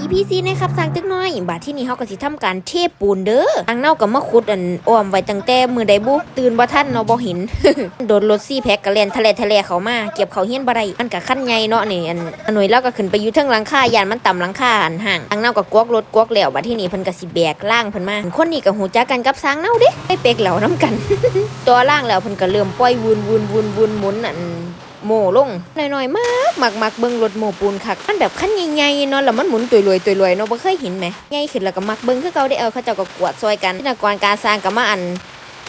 EP ซีนะครับสั่งจักน้อยบาดที่นี่เฮาก็สิทำการเทปูนเด้อทางเน่าก็มาขุดอันอ้อมไว้ตั้งแต่มื้อใดบุตื่นบ่ทันเนาะบ่เห็นโดนรถซี่แพ็กก็แล่นทะเลทะเลเข้ามาเก็บเขาเฮียนบ่ได้มันก็คันใหญ่เนาะนี่อันอันหน่วยเราก็ขึ้นไปอยู่เทิงหลังคายานมันต่ำหลังคาอันห่างทางเน่าก็กวกรถกวกแล้วบาดที่นี่เพิ่นก็สิแบกล่างเพิ่นมาคนนี้ก็หูจักกันกับสร้างเน่าเด้ไปเป็กเหล่านํกัน ตัวล่างแล้วเพิ่นก็เริ่มปล่อยวุนวุนวุนวุนหมุนอัน โม่ลงหน่อยๆมากมักมักเบิ่งรถโม่ปูนคักมันแบบคันใหญ่ๆเนาะแล้วมันหมุนตุยรวยตุยรวยเนาะบ่เคยเห็นไหมใหญ่ขึ้นแล้วก็มักเบิ่งคือเก่าได้เอาเขาเจ้าก็กวดซอยกันที่นกรการสร้างก็มาอัน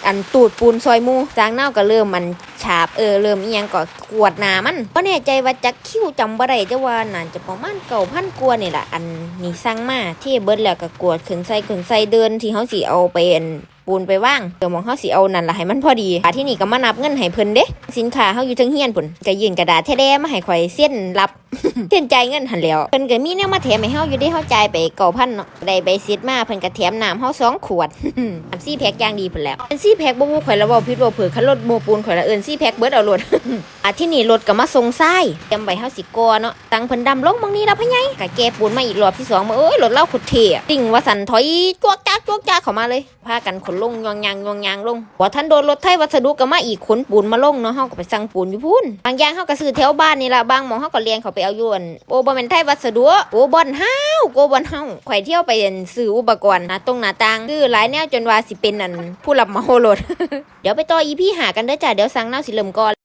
อันตูดปูนซอยมูจางเน่าก็เริ่มมันฉาบเออเริ่มอีหยังก็กวดหนามันบ่แน่ใจว่าจักคิ้วจำบ่ได้แต่ว่าน่าจะประมาณเก่าพันกว่านี่แหละอันนี้สั่งมาที่เบิดแล้วก็กวดขึ้นใส่ขึ้นใส่เดินที่เขาสิเอาไปอัน ปูนไปว่างเดี๋ยวมองเขาสิเอานั่นละให้มันพอดีที่นี่ก็มานับเงินให้เพิ่นเด้สินค้าเฮาอยู่ทั้งเฮียนพุ่นก็ยื่นกระดาษแท้ๆมาให้ข่อยเส้นรับ เส้นใจเงินหันแล้วเพิ่นก็มีแนวมาแถมให้เฮาอยู่ได้เฮาจ่ายไป9,000เนาะได้ใบเสร็จมาเพิ่นก็แถมน้ำเฮาสองขวดน้ำซี่แพ็คอย่างดีเพุ่นแล้วเป็นซี่แพ็คบ่ฮู้ข่อยละเว้าผิดบ่เผื่อคันรถโมปูนข่อยละเอิ้นซี่แพ็คเบิดเอาโลดอะที่นี่รถก็มาส่งทรายเตรียมไว้เฮาสิกอเนาะตังเพิ่นดำลงบางนี้และพะไงก็แก้ปูนมาอีกรอบที่สองมาเอ้ยรถเล่าขุดเทอะติ่งว่าสันถอยจวกจักจวกจักเข้ามาเลยพากันขนลงยองยางยองยางลงบ่ทันโดนรถไทยวัสดุก็มาอีกขนปูนมาลงเนาะเฮาก็ไปสั่งปูนอยู่พุ่นบางอย่างเฮาก็ซื้อแถวบ้านนี่ล่ะบางหม้องเฮาก็เรียนเขาไปเอาอยู่อันโอ้บ่แม่นไทยวัสดุโอบอนเฮาโกบอนเฮาข่อยเที่ยวไปยันซื้ออุปกรณ์นะตรงหน้าต่างคือหลายแนวจนว่าสิเป็นอันผู้รับเหมาโลด เดี๋ยวไปต่ออีพี่หากันเด้อจ้ะเดี๋ยวสั่งเน่าสิเริ่มก่อน